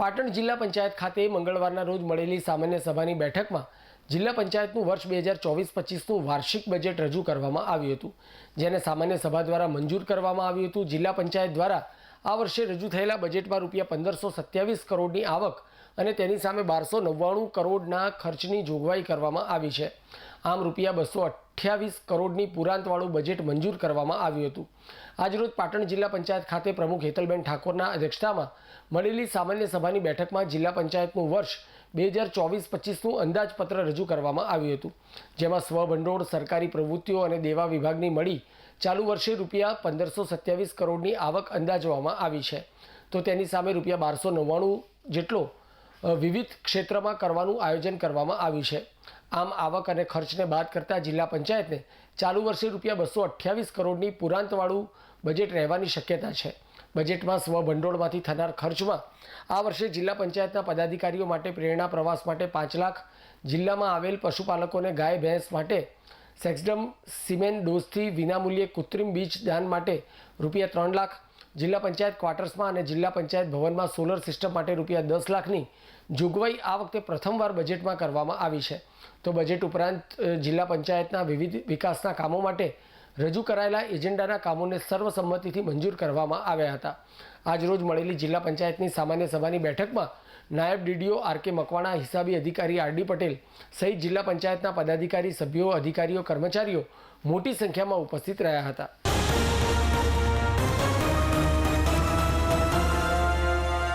પાટણ જિલ્લા પંચાયત ખાતે મંગળવારના રોજ મળેલી સામાન્ય સભાની બેઠકમાં જિલ્લા પંચાયતનું વર્ષ બે હજાર ચોવીસ પચીસનું વાર્ષિક બજેટ રજૂ કરવામાં આવ્યું હતું, જેને સામાન્ય સભા દ્વારા મંજૂર કરવામાં આવ્યું હતું. જિલ્લા પંચાયત દ્વારા આ વર્ષે રજૂ થયેલા બજેટમાં રૂપિયા પંદરસો સત્યાવીસ કરોડની આવક અને તેની સામે બારસો નવ્વાણું કરોડના ખર્ચની જોગવાઈ કરવામાં આવી છે. આમ રૂપિયા બસો અઠ્યાવીસ કરોડની પુરાંતવાળું બજેટ મંજૂર કરવામાં આવ્યું હતું. આજરોજ પાટણ જિલ્લા પંચાયત ખાતે પ્રમુખ હેતલબેન ઠાકોરના અધ્યક્ષતામાં મળેલી સામાન્ય સભાની બેઠકમાં જિલ્લા પંચાયતનું વર્ષ બે હજાર ચોવીસ પચીસનું અંદાજપત્ર રજૂ કરવામાં આવ્યું હતું. જેમાં સ્વભંડોળ સરકારી પ્રવૃત્તિઓ અને દેવા વિભાગની મળી ચાલુ વર્ષે રૂપિયા પંદરસો સત્યાવીસ કરોડની આવક અંદાજવામાં આવી છે. તો તેની સામે રૂપિયા બારસો નવ્વાણું જેટલો વિવિધ ક્ષેત્રમાં કરવાનું આયોજન કરવામાં આવ્યું છે. આમ આવક અને ખર્ચને બાદ કરતાં જિલ્લા પંચાયતને ચાલુ વર્ષે રૂપિયા બસો અઠ્યાવીસ કરોડની પુરાંતવાળું બજેટ રહેવાની શક્યતા છે. બજેટમાં સ્વભંડોળમાંથી થનાર ખર્ચમાં આ વર્ષે જિલ્લા પંચાયતના પદાધિકારીઓ માટે પ્રેરણા પ્રવાસ માટે પાંચ લાખ, જિલ્લામાં આવેલ પશુપાલકોને ગાય, ભેંસ માટે સેક્સડમ સિમેન ડોઝથી વિનામૂલ્યે કૃત્રિમ બીજ દાન માટે રૂપિયા ત્રણ લાખ જિલ્લા પંચાયત ક્વાર્ટર્સમાં અને જિલ્લા પંચાયત ભવનમાં સોલર સિસ્ટમ માટે રૂપિયા દસ લાખની જોગવાઈ આ વખતે પ્રથમવાર બજેટમાં કરવામાં આવી છે. તો બજેટ ઉપરાંત જિલ્લા પંચાયતના વિવિધ વિકાસના કામો માટે રજૂ કરાયેલા એજન્ડાના કામોને સર્વસંમતિથી મંજૂર કરવામાં આવ્યા હતા. આજરોજ મળેલી જિલ્લા પંચાયતની સામાન્ય સભાની બેઠકમાં નાયબ ડીડીઓ આર કે મકવાણા, હિસાબી અધિકારી આર ડી પટેલ સહિત જિલ્લા પંચાયતના પદાધિકારી, સભ્યો, અધિકારીઓ, કર્મચારીઓ મોટી સંખ્યામાં ઉપસ્થિત રહ્યા હતા.